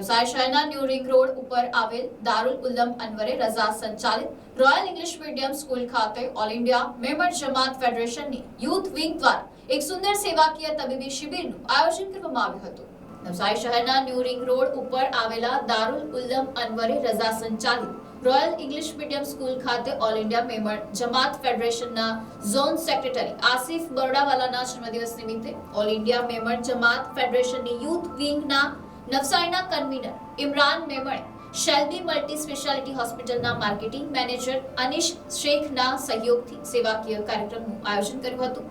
નવસારી શહેરના new ring road ઉપર આવેલ દારૂલ ઉલ્લમ અનવરે રઝા સંચાલિત રોયલ ઇંગ્લિશ મીડિયમ સ્કૂલ ખાતે ઓલ ઇન્ડિયા મેમર જમાત ફેડરેશનની યુથ વિંગ દ્વારા એક સુંદર સેવાકીય તબીબી શિબિરનું આયોજન કરવામાં આવ્યું હતું. નવસારી શહેરના ન્યૂ રિંગ રોડ ઉપર આવેલા દારૂલ ઉલ્લમ અનવરે રઝા સંચાલિત રોયલ ઇંગ્લિશ મીડિયમ સ્કૂલ ખાતે ઓલ ઇન્ડિયા મેમર જમાત ફેડરેશનના ઝોન સેક્રેટરી આસિફ બરડાવાલાના જન્મદિવસ નિમિત્તે ઓલ ઇન્ડિયા મેમર જમાત ફેડરેશનની યુથ વિંગના નવસારીના કન્વીનર ઇમરાન મેમણે શેલ્બી મલ્ટી સ્પેશિયાલિટી હોસ્પિટલના માર્કેટિંગ મેનેજર અનિશ શેખના સહયોગથી સેવાકીય કાર્યક્રમનું આયોજન કર્યું હતું,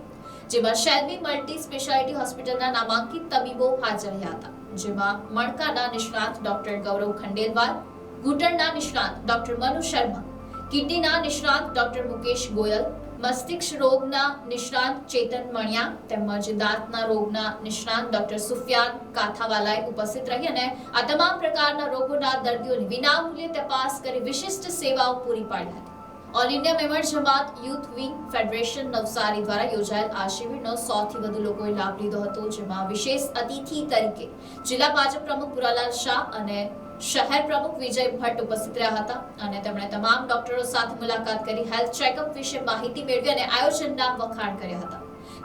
જેમાં શેલ્બી મલ્ટી સ્પેશિયાલિટી હોસ્પિટલના નામાંકિત તબીબો હાજર રહ્યા હતા, જેમાં મણકાના નિષ્ણાત ડોક્ટર ગૌરવ ખંડેલવાલ, ઘૂંટણના નિષ્ણાત ડોક્ટર મનુ શર્મા, કિડનીના નિષ્ણાત ડોક્ટર મુકેશ ગોયલ મસ્તિષ્ક રોગના નિષ્ણાત ચેતન મણિયા તેમજ દાંતના રોગના નિષ્ણાત ડોક્ટર સુફિયાન કાથાવાલાએ ઉપસ્થિત રહી અને આ તમામ પ્રકારના રોગોના દર્દીઓની વિનામૂલ્યે તપાસ કરી વિશિષ્ટ સેવાઓ પૂરી પાડી હતી. All India Memon Jamat youth wing federation Navsari દ્વારા યોજાયેલ આ શિબિરનો સૌથી વધુ લોકોએ લાભ લીધો હતો, જેમાં વિશેષ અતિથિ તરીકે જિલ્લા ભાજપ પ્રમુખ પુરાલાલ શાહ અને શહેર પ્રમુખ વિજય ભટ્ટ ઉપસ્થિત રહ્યા હતા અને તેમણે તમામ ડોક્ટરો સાથે મુલાકાત કરી હેલ્થ ચેકઅપ વિશે માહિતી મેળવી અને આયોજનના વખાણ કર્યા હતા.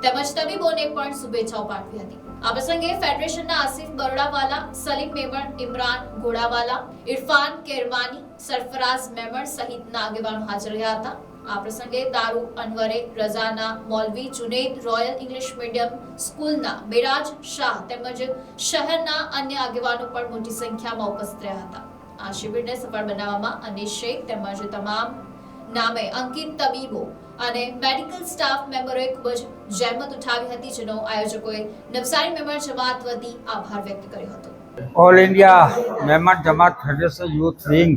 તેમજ તબીબોને પણ શુભેચ્છાઓ પાઠવી હતી. આ પ્રસંગે ફેડરેશનના આસિફ બરોડાવાલા, સલીમ મેમણ, ઇમરાન ઘોડાવાલા ઇરફાન કેરવાની, સરફરાઝ મેમણ સહિતના આગેવાનો હાજર રહ્યા હતા. આ પ્રસંગે દારૂ, Anware, રઝાના, Maulvi, Junaid, royal English medium સ્કૂલના મિરાજ શાહ તેમજ શહેરના અન્ય આગેવાનો પણ મોટી સંખ્યામાં ઉપસ્થિત રહ્યા હતા. આ શિબિરને સફળ બનાવવામાં અનિશ શેખ તેમજ તમામ નામે અંકિત તબીબો અને મેડિકલ સ્ટાફ મેમ્બરોએ ખૂબ જ જહેમત ઉઠાવી હતી, જેનો આયોજકોએ નવસારી મેમ્બર જમાત વતી આભાર વ્યક્ત કર્યો હતો. ઓલ ઇન્ડિયા મહેમાન જમાત ફેડરેશન યુથ વિંગ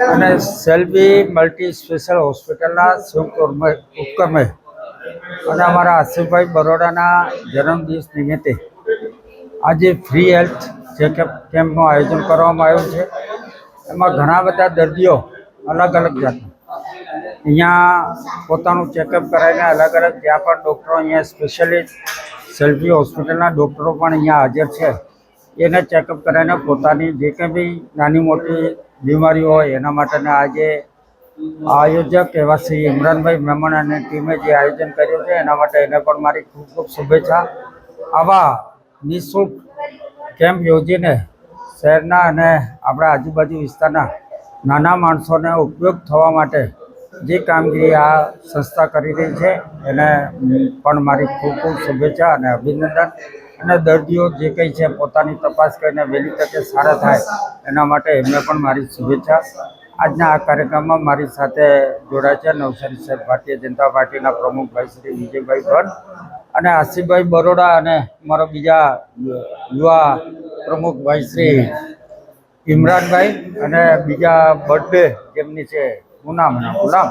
અને સેલ્બી મલ્ટી સ્પેશિયલ હોસ્પિટલના ઉપક્રમે- ઉપક્રમે. અને અમારા આસિફભાઈ બરોડાના જન્મદિવસ નિમિત્તે આજે ફ્રી હેલ્થ ચેકઅપ કેમ્પનું આયોજન કરવામાં આવ્યું છે. એમાં ઘણા બધા દર્દીઓ અલગ અલગ જાતના. અહીંયા પોતાનું ચેકઅપ કરાવીને અલગ અલગ જ્યાં પણ ડૉક્ટરો અહીંયા સ્પેશિયલિસ્ટ સેલ્ફી હોસ્પિટલના ડૉક્ટરો પણ અહીંયા હાજર છે. એને ચેકઅપ કરાવીને પોતાની જે કંઈ બી નાની મોટી બીમારીઓ હોય એના માટેના આજે આયોજક એવા શ્રી ઇમરાનભાઈ મહેમણ અને ટીમે જે આયોજન કર્યું છે, એના માટે એને પણ મારી ખૂબ ખૂબ શુભેચ્છા. આવા નિઃશુલ્ક કેમ્પ યોજીને શહેરના અને આપણા આજુબાજુ વિસ્તારના નાના માણસોને ઉપયોગ થવા માટે જે કામગીરી આ સંસ્થા કરી રહી છે, એને પણ મારી ખૂબ ખૂબ શુભેચ્છા અને અભિનંદન. અને દર્દીઓ જે કંઈ છે પોતાની તપાસ કરીને વહેલી તકે સારા થાય, એના માટે એમને પણ મારી શુભેચ્છા. આજના આ કાર્યક્રમમાં મારી સાથે જોડાય છે નવસારી સાહેબ ભારતીય જનતા પાર્ટીના પ્રમુખભાઈ શ્રી વિજયભાઈ ભટ્ટ અને આસિફભાઈ બરોડા અને મારો બીજા યુવા પ્રમુખભાઈ શ્રી ઇમરાનભાઈ અને બીજા બર્થડે જેમની છે ગુનામ ગુલામ.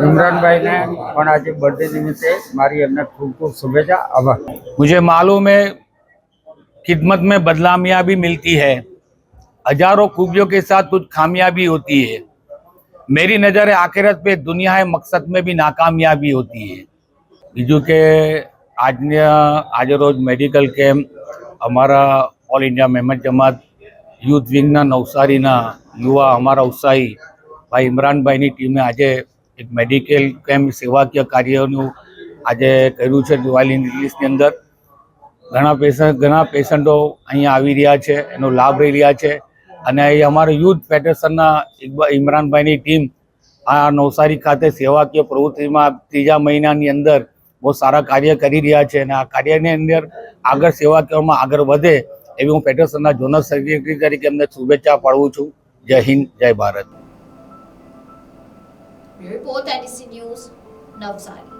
ઇમરાનભાઈને પણ આજે બર્થડે નિમિત્તે મારી એમને ખૂબ ખૂબ શુભેચ્છા આભાર मुझे मालूम है खिदमत में बदलामियाँ भी मिलती है हजारों खूबियों के साथ कुछ खामियां भी होती है मेरी नज़र आखिरत पे दुनिया है मकसद में भी नाकामयाबी होती है બીજું કે આજના આજે રોજ મેડિકલ કેમ્પ અમારા ઓલ ઇન્ડિયા મહેમદ જમાત યુથ વિંગના નવસારીના યુવા અમારા ઉત્સાહી ભાઈ ઇમરાનભાઈની ટીમે આજે એક મેડિકલ કેમ્પ સેવાકીય કાર્યનું આજે કર્યું છે રોયલ ઇંગ્લિશની અંદર. ઘણા પેશન્ટ ઘણા પેશન્ટો અહીંયા આવી રહ્યા છે, એનો લાભ લઈ રહ્યા છે. અને અમારા યુથ ફેડરેશનના ઇમરાનભાઈની ટીમ આ નવસારી ખાતે સેવાકીય પ્રવૃત્તિમાં ત્રીજા મહિનાની અંદર બહુ સારા કાર્ય કરી રહ્યા છે અને આ કાર્યની અંદર આગળ સેવાકીયમાં આગળ વધે એવી હું ફેડરેશનના જોનલ સેક્રેટરી તરીકે એમને શુભેચ્છા પાડું છું. જય હિન્દ, જય Bharat. Report that is in news, Navsari.